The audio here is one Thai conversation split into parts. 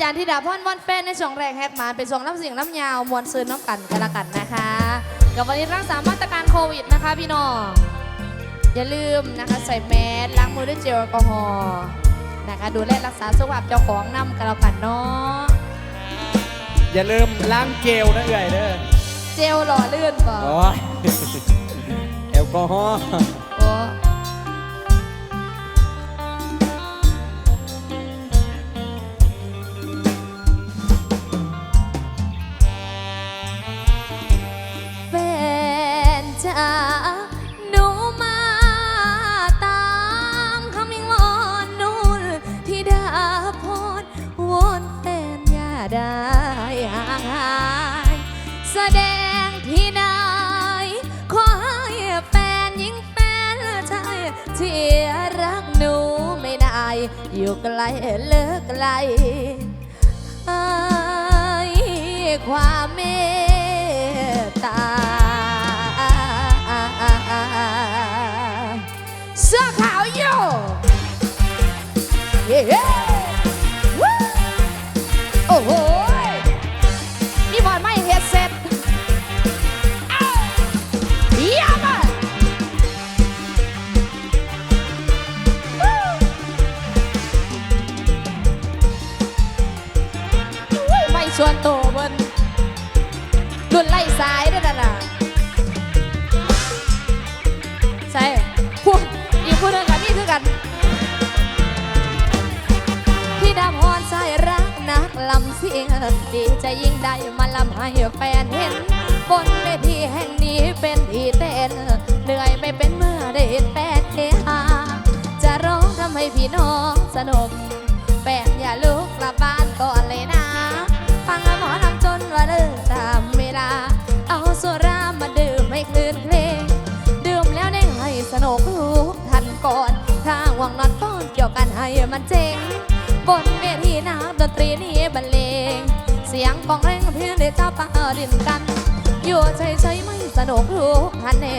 จารย์ธิดาพรวันแฟนในช่วงแรกแฮกมาเป็นช่วงน้ำเสียงน้ำยาวมวลซืนน้ำกันกันละกันนะคะกับวันนี้รักษามาตรการโควิดนะคะพี่น้อง อย่าลืมนะคะใส่แมสล้างมือด้วยเจลแอลกอฮอล์นะคะดูแลรักษาสุขภาพเจ้าของนำกันแล้วกันเนาะอย่าลืมล้างเจลนะเอ่ยเด้อเจลหล่อลื่นป่ะโอ้ยแอลกอฮอล์ ที่ไหนขอให้แฟนยิงแฟนชายที่รักหนูไม่ได้ อยู่ไกลเลิกไกลให้ความเมตตาเสื้อขาวโยเำเสียงดีใจยิ่งได้มาลำให้แฟนเห็น บนเวทีแห่งนี้เป็นที่เต้นเหนื่อยไม่เป็นเมื่อได้เห็นแฟนเฮฮาจะร้องทำให้พี่น้องสนุกแฟนอย่าลุกกลับบ้านก่อนเลยนะ ฟังหมอลำจนว่าเลิกตามเวลา เอาสุรามาดื่มให้คลื่นเพลง ดื่มแล้วได้ให้สนุกทุกทันก่อน ถ้าหวังนอนก้อนเกี่ยวกันให้มันเจ๋งบนเวทีนักดนตรีนี้บรรเลง เสียงกองแรงเพียงได้เจ้าป่าดินกัน อยู่เฉยๆไม่สนุกทุกทันแน่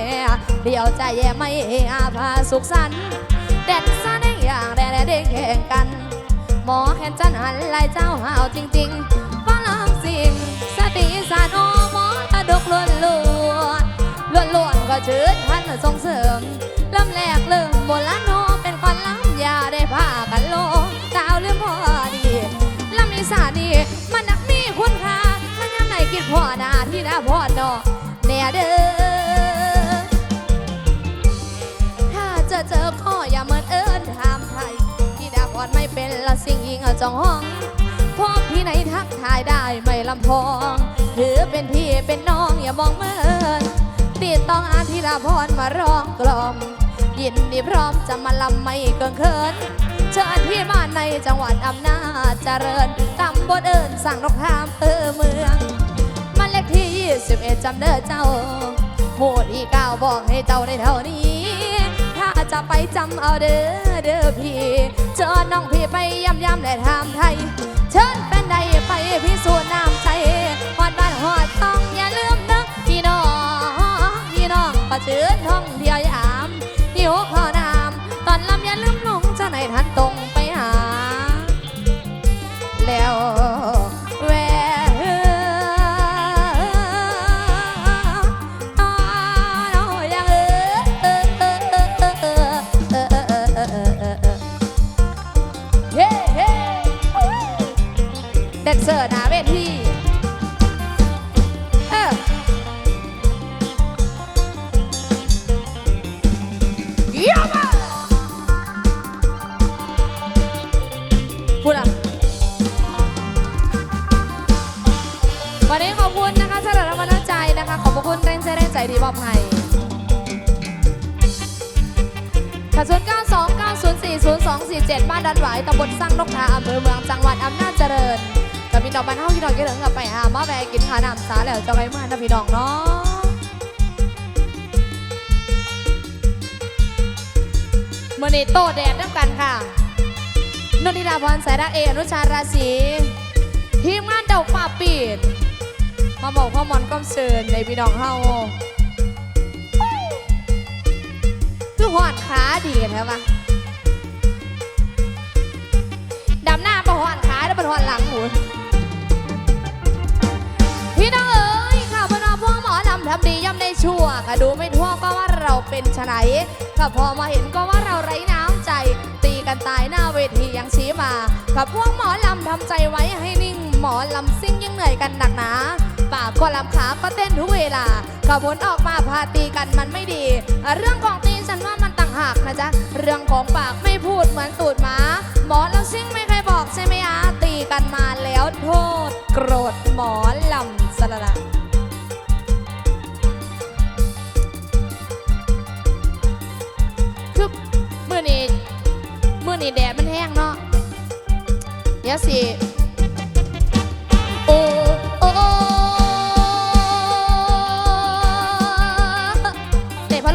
เดียวใจแย่ไม่อาภาสุขสันต์แดนซ่าได้อย่างแดนเด้งแข่งกัน หมอแคนจันหันไล่เจ้าหาวจริงๆฟังลำสิ่งสติสานโอหมอตะดกล้วนล้วนล้วนล้วนๆก็ชื่นพันส่งเสริมลำแรกเริ่มโบราณ หนาที่ดาพ่อเนอแน่เด้อถ้าจอเจอพ่ออย่าเหมือนเอิญถามไทยที่ดาพอดไม่เป็นละสิ่งยิงเอาจองห้องพ่อพี่ไหนทักทายได้ไม่ลำพองถือเป็นพี่เป็นน้องอย่ามองเหมือนติดต้องอาทิดาพรมาร้องกล่อม ยินดีพร้อมจะมาลำไม่เกินเคิน เชิญพี่มาในจังหวัดอำนาจเจริญตำบลเอิญสั่งนกทามเออเมืองมันเลขที่ 21จำเด้อเจ้าหมูที่เก้าบอกให้เจ้าได้เท่านี้ ถ้าจะไปจำเอาเด้อเด้อพี่เชิญน้องพี่ไปย้ำย้ำและทำไทย เชิญเป็นใดไปพิสูจน์น้ำใจหอดบ้านหอดต้องอย่าลืมนะพี่น้องพี่น้องประชื้นท่องเที่ยวยามหิวข้าวน้ำตอนลำอย่าลืมลงจะไหนทันตรงไปหา แล้ว คุณแรงใจดีมอบให้ค่ะศูนย์เก้าสองเก้าศูนย์สี่ศูนย์สองสี่เจ็ดบ้านดันไหวตำบลสร้างนกทาอำเภอเมืองจังหวัดอำนาจเจริญกับพี่น้องบ้านเฮาพี่น้องเกลิงกับไปหามาแวกินข้าวน้ำสาแล้วจะไปเมื่อนะพี่น้องเนาะมื่อนี้โตแดดน้ำกันค่ะนนทิดาพรสายรักเออนุชาราศีทีมงานเดาฝ่าปีด มาบอกข้อมอนก้มเชิญในพี่น้องเฮาคือหอดขาดีกันแล้วปะดำหน้าประหอดขาแล้วประหอนหลังหูพี่น้องเอ๋ยค่ะพน้อพวกหมอลำทำดีย่อมได้ชั่วค่ะดูไม่ทั่วก็ว่าเราเป็นชะไหนค่ะพอมาเห็นก็ว่าเราไร้น้ำใจ ตีกันตายหน้าเวทียังชี้มาค่ะพวกหมอลำทำใจไว้ให้นิ่งหมอลำซิ่งยังเหนื่อยกันหนักหนา ปากก็ลำขาก็เต้นทุกเวลาขบวนออกมาพาตีกันมันไม่ดี เรื่องของตีฉันว่ามันต่างหากนะจ๊ะ เรื่องของปากไม่พูดเหมือนตูดหมาหมอลำซิ่งไม่เคยบอกใช่ไหมอาตีกันมาแล้วโทษ โกรธหมอลำสละละคือมื่อนี้มื่อนี้แดดมันแห้งเนาะเดี๋ยวสิ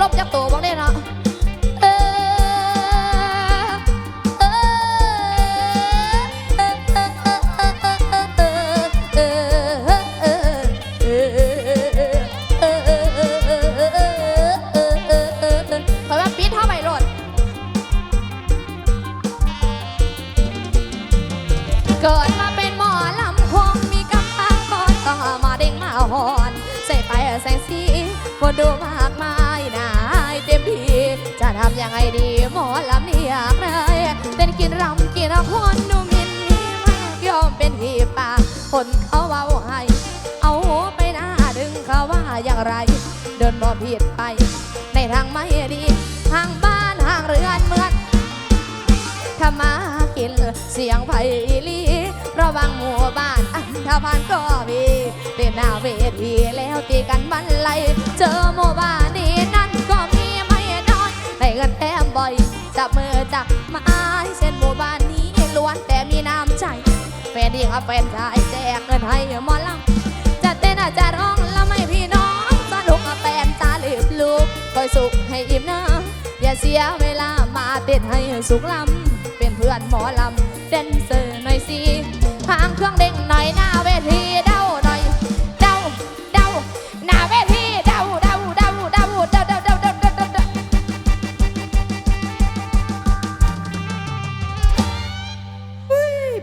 ลมจักตัวบ้างได้ ทำมาหากินเสียงไผ่ลีระวังหมู่บ้านอันธพาลก็มีเต้นหน้าเวทีแล้วตีกันบันไลเจอหมู่บ้านนี้นั่นก็มีไม่น้อยได้เงินแต้มบ่อยจับมือจับม้เส้นหมู่บ้านนี้ล้วนแต่มีน้ำใจแฟนดีกับแฟนชายแจกเงินให้หมอลำจะเต้นอาจจะร้องแล้วไม่พี่น้องสนุกกับแฟนตาลืบลูกคอยสุขให้อิ่มนะอย่าเสียเวลามาเต้นให้สุขลำ เพื่อนหมอลำเดนเซอร์หน่อยสิหางเครื่องเด้งหน่อยหน้าเวทีเด้าหน่อยเด้าเด้าหน้าเวทีเด้าเด้าเด้าเด้าเด้าเด้าเด้าเด้าเด้าเด้าเด้า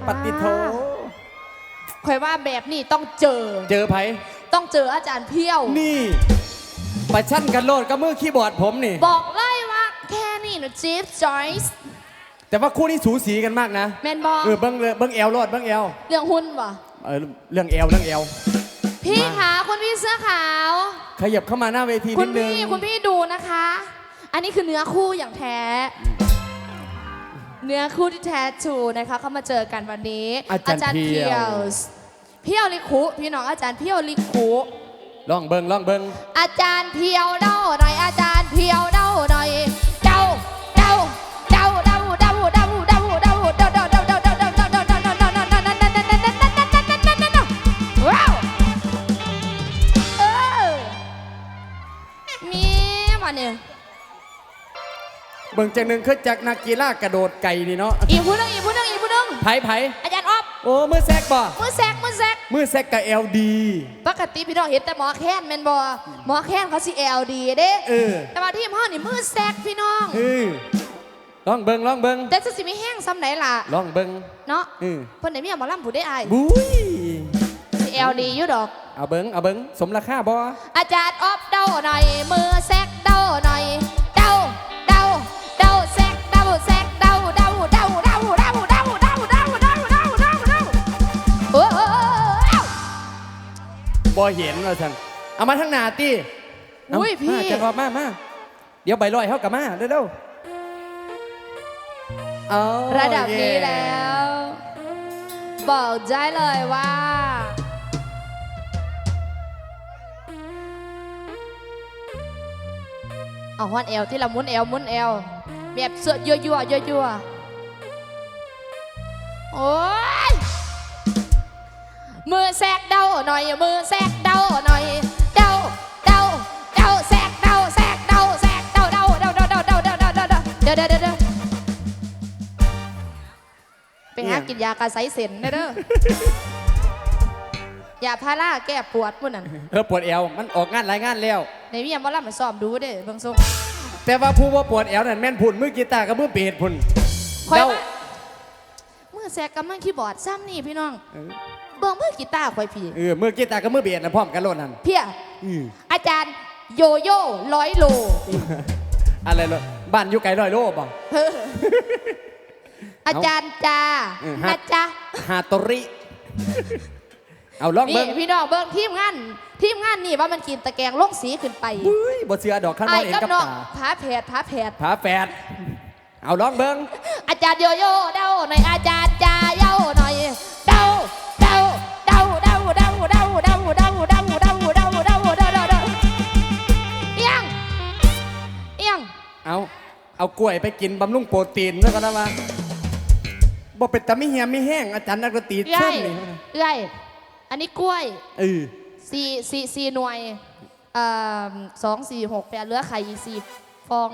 ปฏิโทคอยว่าแบบนี้ต้องเจอ เจอไผต้องเจออาจารย์เพี้ยว นี่ประชันกันโลดกับมือคีย์บอร์ดผมนี่ บอกเลยว่าแค่นี้หนูจีฟจอยส์ แต่ว่าคู่นี้สูสีกันมากนะแมนบอเออเบิ้งเลยเบิ้งแอลโลดเบิ้งแอลเรื่องหุ้นวะเออเรื่องแอลเรื่องแอลพี่มาคะคุณพี่เสื้อขาว ขยับเข้ามาหน้าเวทีคุนิณดนึงพี่คุณพี่ดูนะคะ อันนี้คือเนื้อคู่อย่างแท้ เนื้อคู่ที่แท้ทรูนะคะเข้ามาเจอกันวันนี้ อาจารย์เพียวเพียวลิคุพี่น้องอาจารย์เพียวลิคุลองเบิ้งลองเบิ้งอาจารย์เพียวเด้าหน่อยอาจารย์เพียวเด้าหน่อย มาเนี่ยเบิ้งจังหนึ่งคือจากนักกีฬากระโดดไก่นี่เนาะอีกผู้หนึงอีกผู้หนึงอีกผู้หนึงไผไผอาจารย์อ๊อฟโอ้มือแซกบ่มือแซกมือแซกมือแซกกับเอลดีปกติพี่น้องเห็นแต่หมอแค้นแมนบอหมอแค้นเขาสิเอลดีเด้ เออแต่ว่าทีมห้อนี่มือแซกพี่น้อง เออลองเบิ้งลองเบิ้งแต่จะสิไม่แห้งซ้ำไหนล่ะลองเบิ้งเนาะเออเพิ่นไหนมีหมอลำผู้ได้อายบุ้ยสิเอลดีอยู่ดอก เอาเบิ้งเอาเบิ้งสมราคาบ่อาจารย์ออฟเด้าหน่อย มือแซกเด้าหน่อย เด้าเด้าเด้าแซกเด้าแซกเด้าเด้าเด้าเด้าเด้าเด้าเด้าเด้าเด้าเด้าเด้าเด้าโอ้โหบ่เห็นว่าซั่นเอามาทั้งหน้าติเอาอุ้ยพี่ มาจะรอบมามาเดี๋ยวใบลอยเฮากลับมาเร็วๆเอาระดับนี้เย่แล้ว บอกได้เลยว่า เอาฮอนเอลที่ละมุนเอลมุนเอลแบบเสื้อยั่วยั่วยั่วยั่วโอ้ยมือแซกเดาหน่อยมือแซกเดาหน่อยเดาเดาเดาแซกเดาแซกเดาแซกเดาเดาเดาเดาเดาเดาเดาเดาเดาเดี๋ยวเดี๋ยวเดี๋ยวเดี๋ยวไปหากินยากระไสเส้นเด้อเด้อยาพาราแก้ปวดพุ่นนั่นเออปวดแอวมันออกงานหลายงานแล้ว ในมียามว่ารับมาซ้อมดูเด้เบิ่งทรงแต่ว่าผู้ว่าปวดแอวนั่นแม่นพุ่นมือกีตาร์กับมือเบสพุ่นคอยเดาว่ามือแซกกำลังคีย์บอร์ดซ้ำนี่พี่น้อง เออเบิ่งมือกีตาร์ข่อยพี่ เออมือกีตาร์กับมือเบียดนะพร้อมกันโลดนั่นเพียอืออาจารย์โยโย่ร้อยโลอะไรโลดบ้านอยู่ไกลร้อยโลบ่ เอออาจารย์จาเออฮะ นะจ๊ะ ฮาโตริ เอาลองนี่เบิ่งพี่น้องเบิ่งทีมงานทีมงานนี่ว่ามันกินตะแกรงลงสีขึ้นไปบุ้ยบ่เชื่อดอกข้างนไอ้อกเองกับกับน้องตาผาแผดผาแผด ผาแฝดเอาลองเบิ่งอาจารย์โยโย่เดาหน่อยอาจารย์จาเย้าหน่อยเดาเดาเดาเดาเดาเดาเดาเดาเดาเดาเดาเดาเดาเดาเดาเอียงเอียงเอาเอากล้วยไปกินบำรุงโปรตีนแล้วก็นะว่าบ่เป็นตาไม่เหี่ยไม่แห้งอาจารย์นักดนตรีเอื้เช่อนยนี่เอื้อย อันนี้กล้วยเออสี่สี่สี่หน่วยเอ่อสองสี่หกแปดเหลือไข่อีกสี่ฟอง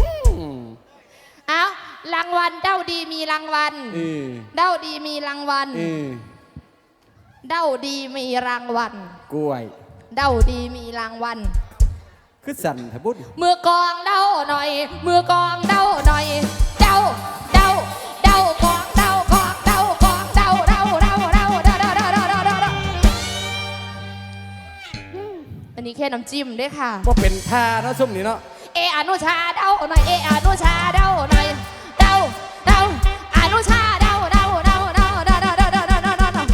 อืมเอารางวัลเด้าดีมีรางวัล เออเด้าดีมีรางวัล เออเด้าดีมีรางวัล กล้วย เด้าดีมีรางวัล คือสั่นทะบุญมือกองเด้าหน่อย มือกองเด้าหน่อย อันนี้แค่น้ำจิ้มเด้วยค่ะบ่เป็นท่าเนาะซุ่มนี่เนาะเออนุชาเด้าหน่อยเออนุชาเด้าหน่อยเด้าเด้าอนุชาเด้าเด้าเด้าเด้าเด้าเด้าเด้าเด้าเด้าเด้าเด้าเด้า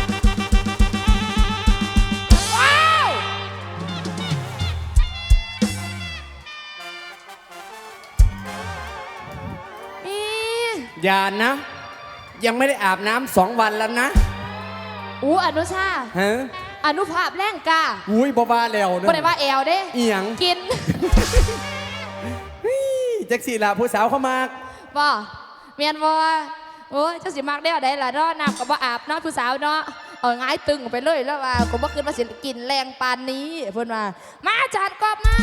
ว้าวอีอย่านะ ยังไม่ได้อาบน้ำสองวันแล้วนะอู้อนุชา ฮะ อนุภาพแรงกาอุ้ยบ่บาแล้วเนบ่ได้ว่าแอลเด้เอียงกินแจ็คสี่ล่ะผู้สาวเข้ามาบ่เมียนบ่โอ้ยเจ้าสิมักได้เอาได้ล่ะเนาะน้ำก็บ่อาบเนาะผู้สาวเนาะเอาง่ายตึงไปเลยแล้วว่าก็บ่คิดว่าสิกินแรงปานนี้เพิ่นว่ามาจานกอบมา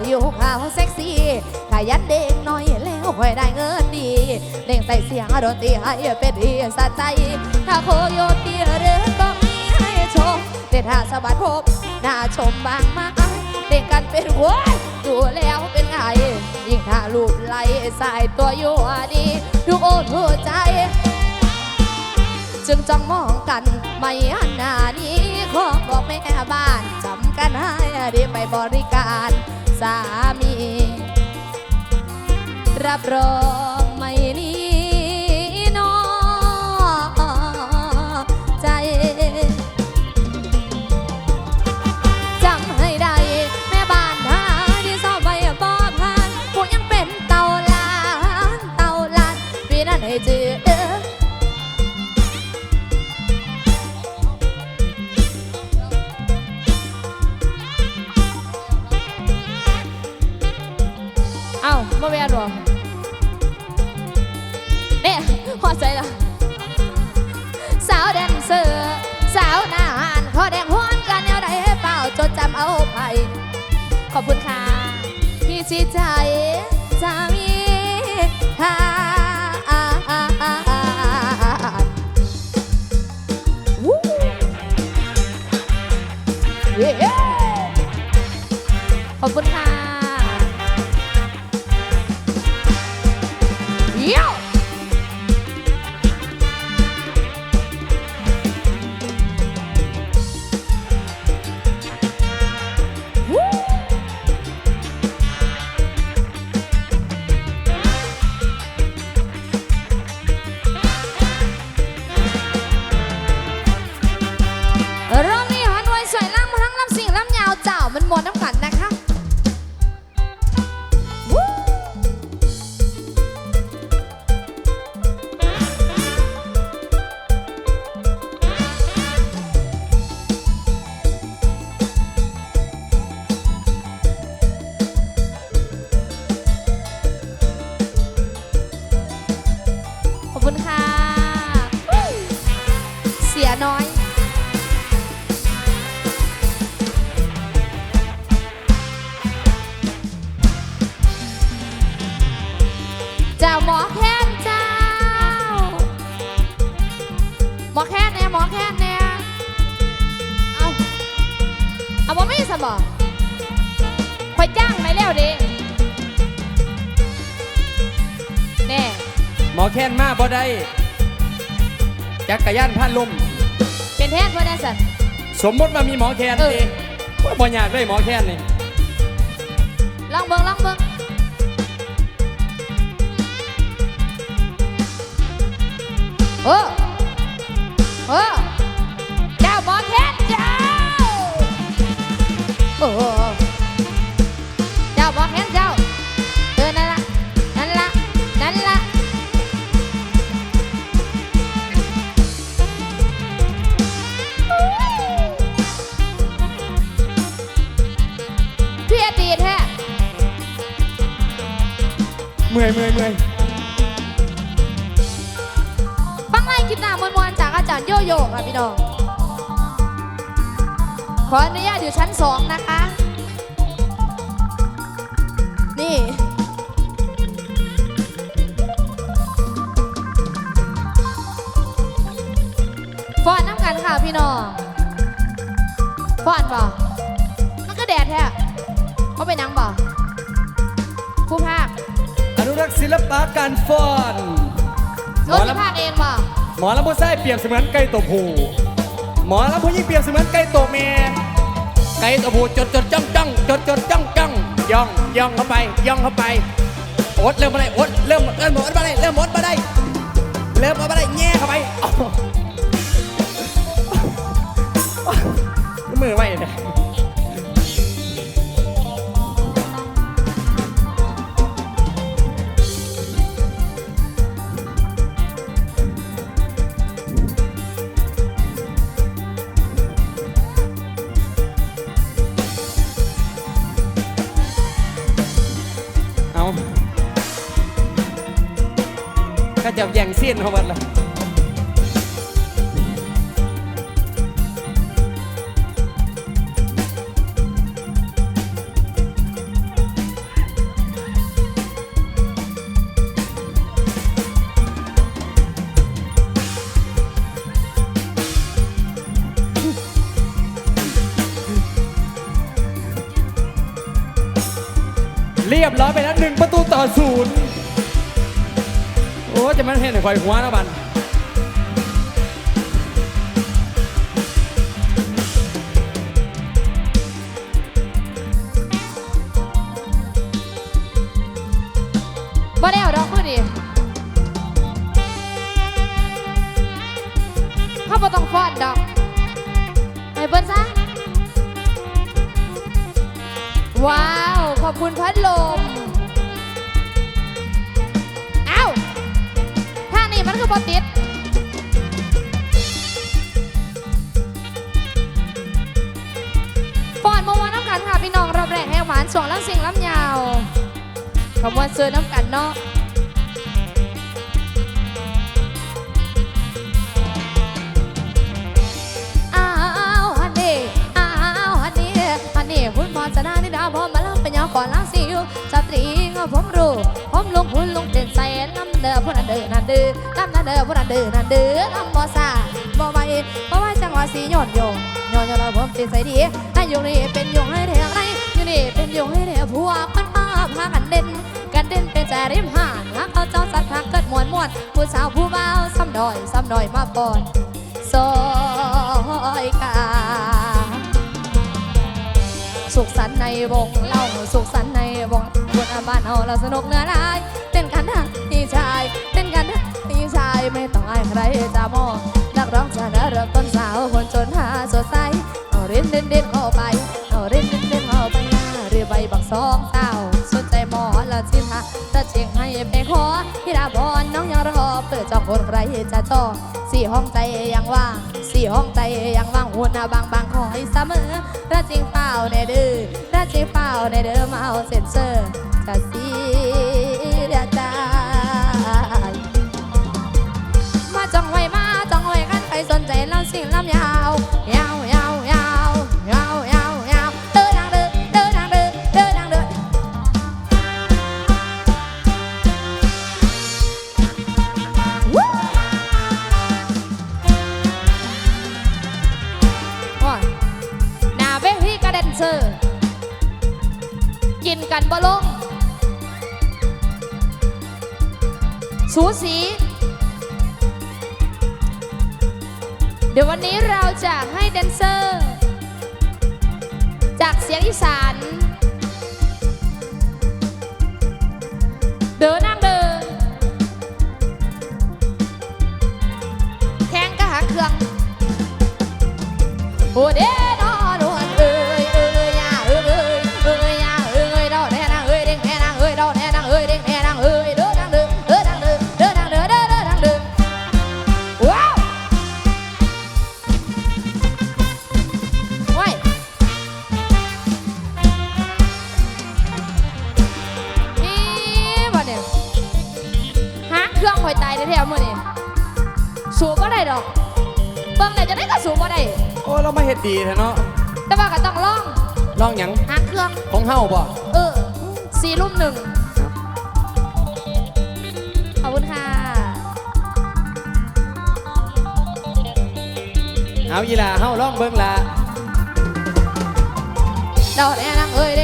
ผิวขาวเซ็กซี่ขยันเด้งหน่อยแล้วค่อยได้เงินดีเด้งใส่เสียงดนตรีให้เป็นที่สะใจ ถ้าโคโยตีหรือก็มีให้ชมเด็ดหาสะบัดพบน่าชมบางมากเด้งกันเป็นหัวดูแล้วเป็นไงยิ่งถ้ารูปไหลสายตัวอยู่ดีทุกโอนหัวใจจึงจ้องมองกันไม่หันหน้านี้ขอบอกแม่บ้านจำกันให้ดีไปบริการ สามี รับรอง นมาบ่ได้จักรยานพันลมเป็นแทนเพื่อนนะสันสมมติว่ามีหมอแค้นเออดิว่าบ่อยากได้หมอแค้นนี่ลองเบิ่งลองเบิ่งเออเออเจ้าหมอแค้นเจ้าโอ้ ออนุญาตอยู่ชั้นสองนะคะ นี่ ฟอนน้ำกันค่ะพี่น้องฟอนบ่มันก็แดดแท้เขาไปนังบ่ผู้ภาคอนุรักษ์ศิลปะการฟ้อนหมโอ้อสิลำภาคเองบ่หมอลำผู้ชายเปรียบเสมือนไก่ตัวผู้หมอลำผู้หญิงเปรียบเสมือนไก่ตัวแม่ ไก่ตัวผู้จดจดจ้องจ้องจดจดจ้องจ้องย่องย่องเข้าไปย่องเข้าไปอดเริ่มมาได้อดเริ่มเริ่มอดมาได้เริ่มอดมาได้เริ่มอดมาได้แง่เข้าไปมือไว้เนี่ย จะแย่งเสี้ยนเขาหมดละเรียบร้อยไปแล้วหนึ่งประตูต่อศูนย์ จะมันเห็นไอ้ควายหัวนะบัน คือบ่ติดฟอนมื่อวนน้ำกันค่ะพี่น้องรอบแรกแห้งหวานสองล้ำเสียงล้ำยาวขบวนเสื้อน้ำกันเนาะอ้าวฮันนี่อ้าวฮันนี่ฮันนี่คุณพรสนานิดาพอมาลำเป็นยาก่อนล้างสิวสตรีงผมรู้ผมลงคุณลงเด่นใส่ลำ เด้อพนันเด้อนันเด้อลำนันเด้อพนันเด้อนันเด้อลำบ่ซาบ่ไหวบ่ไหวจังหวะสีโยนโยนโยนโยนเราผมติดใส่ดีให้ยุงนี่เป็นยุงให้แทงไรอยู่นี่เป็นยุงให้แทงพวกมันมาพากันเด่นกันเด่นเป็นใจริมหานฮักเอาเจ้าสัตว์หักเกิดมวนมวนผู้สาวผู้บ่าวซ้ำดอยซ้ำดอยมาปอนซอยกาสุขสันต์ในวงเล่าสุขสันต์ในวงบนอาบ้านเอาเราสนุกเนื้อ ใครจะมองนักร้องชนะเริ่มต้นสาวคนจนหาสดใสเอาเล่นเด่นเด่นเข้าไปเอาเล่นเด่นเด่นเข้าไปหน้าเรือใบบักสองสาวสนใจหมอละสิท่าจะเชียงให้ไปขอพี่ดาบอลน้องยังรอเปิดจองคนใครจะจองสี่ห้องใจยังว่างสี่ห้องใจยังว่างหุ่นหน้าบางบางคอยเสมอรักจริงเปล่าในเด้อรักจริงเปล่าในเด้อมาเอาเซ็นเซอร์จะเสี Tiền làm nhào, nhào, nhào ดดีแท้เนาะแต่ว่าก็ต้องลองลองหยังหางเครื่อง ของเฮาบ่เออสี่รุ่มหนึ่งขอบคุณค่ะเอาอีหล่าเฮาลองเบิ่งล่ะดอกแน่นางเอ้ยเด็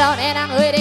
đau nè nàng ơi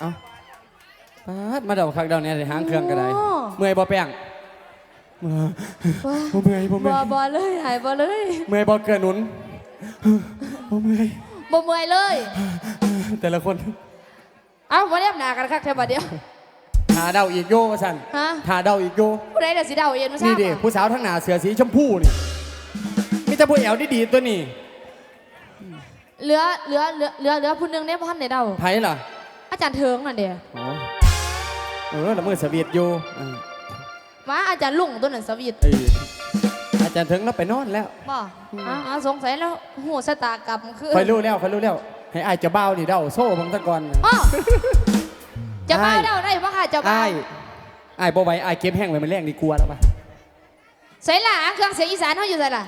เอาปาดมาเดาคักเดาเนี่ยได้หางเครื่องก็ได้โอ้ เมื่อยบ่แป้งเมื่อยบ่เมื่อยบ่บเมื่ออยบอเลยหายบอเลยเมื่อยบ่เกินหนุนบ่เมื่อยบอเมื่อยเลย แต่ละคนเอ้ามาเรียบหนากันคักแค่บัดเดียว หาเดาอีกโยว่าซั่นฮะ หาเดาอีกโยผู้ใดเดี๋ยวสีดาวเย็นมาทรานี่บดิอะผู้สาวทั้งหน้าเสือสีชมพูนี่มีแต่ผู้แอวดีๆตัวนี้เหลือเหลือเหลือเหลือเหลือผู้หนึงเนี่ยพันในเดาไผล่ะ อาจารย์เทิงน่ะเดียวอ๋อเออละมือสวีทอยู่อ่ามาอาจารย์ลุงตัวนั้นสวีทเอออาจารย์ถึงแล้วไปนอนแล้ว บ่อ้าวอ้าวสงสัยแล้วหูสตากรรมคือคอยรู้แล้วคอยรู้แล้ว ให้อายเจะเบ้านี่เด้าโซ่บังตะกอนอ้อจะมาอ้ายเดาได้ปะค่ะจะมาอายอายบ่ไหวอายเก็บแห้งไว้มันแรงดีกลัวแล้วปะใส่ละเครื่องเสียงอีสานเขาอยู่ใส่ละ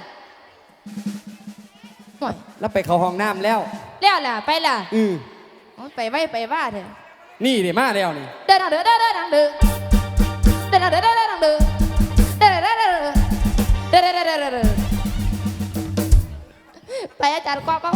โอ้ยแล้วไปเข้าห้องน้ำแล้วแล้วล่ะไปล่ะอือ โอ้ยไปไว้ไปว่าเถอะนี่เดี๋ยวมาแล้วนี่เดินทางเดินเดินเดินทางเดินเดินทางเดินเดินทางเดินเดินเดินเดินเดินเดินเดินเดินเดินเดินไปอาจารย์กว้างเปล่า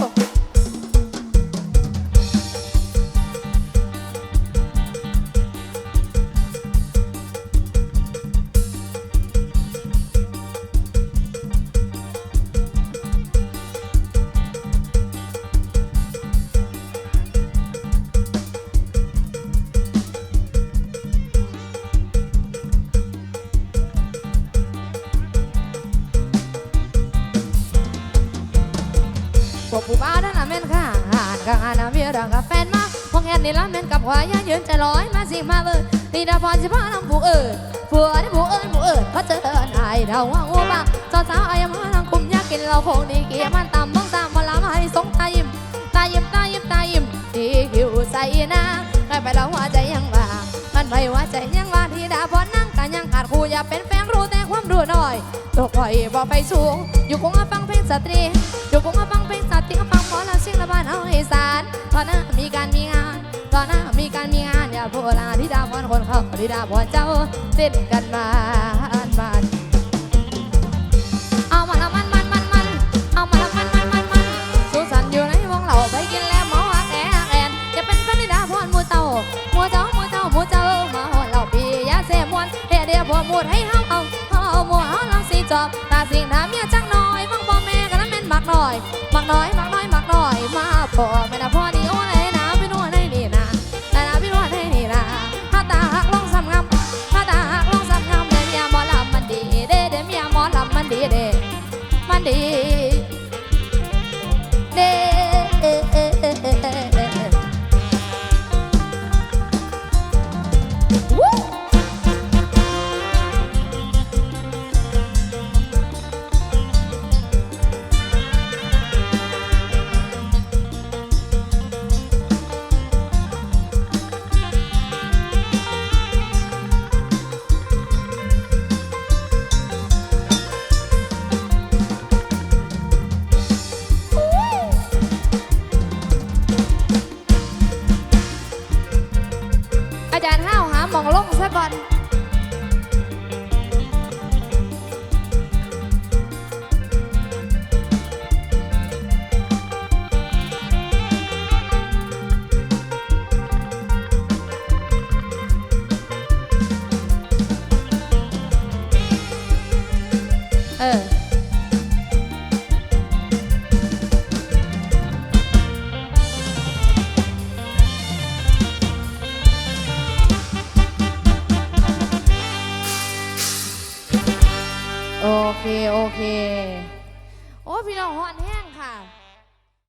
พวกผู้บ่านั่นน่ะแม่นค่ะหานกับอานาเวียรังกับแฟนมาพวกแอนนี่ละแม่นกับหัวยายืนใจลอยมาสิมาเบิดตีดาพรสิพาน้ำผู้เอิดผัวที่ผู้เอิญผู้เอิดพอเจออายเราว่าโอ้บ้าสาวสาวไอายมาทางคุมยากกินเราคงดีเกี่ยมันตำมองตามมาลามาให้สงตายิ้มตายิ้มตายิ้มตายิ้มดีหิวใส่นางได้ไปแล้วหัวใจยังว่างมันไปหัวใจยังว่าที่ดาพรนั่งกันยังขาดคู่อย่าเป็นแฟนรู้แต่ความรู้หน้อย ตัวคอบ่ไปสูง อยู่คงฟังเพลงสตรี อยู่คงฟังเพลงสตรีฟังพอแล้วชิงละบ้านเอาให้สานตอนนั้นมีการมีงานตอนนั้นมีการมีงานอย่าโพลาธิดาพนคนเขาธิดาพนเจ้าเต้นกันมาบ้านเอามาละมันมันมันมันเอามาละมันมันมันมันสุสันอยู่ในวงเหาไปกินแล้วหมอหาแกแอนจะเป็นพระธิดาพรมูเต่ามูเจ้ามูเจ้ามูเจ้ามาหอนเหล่าปียาเสมวนเฮียเดียพอมูดให้ 走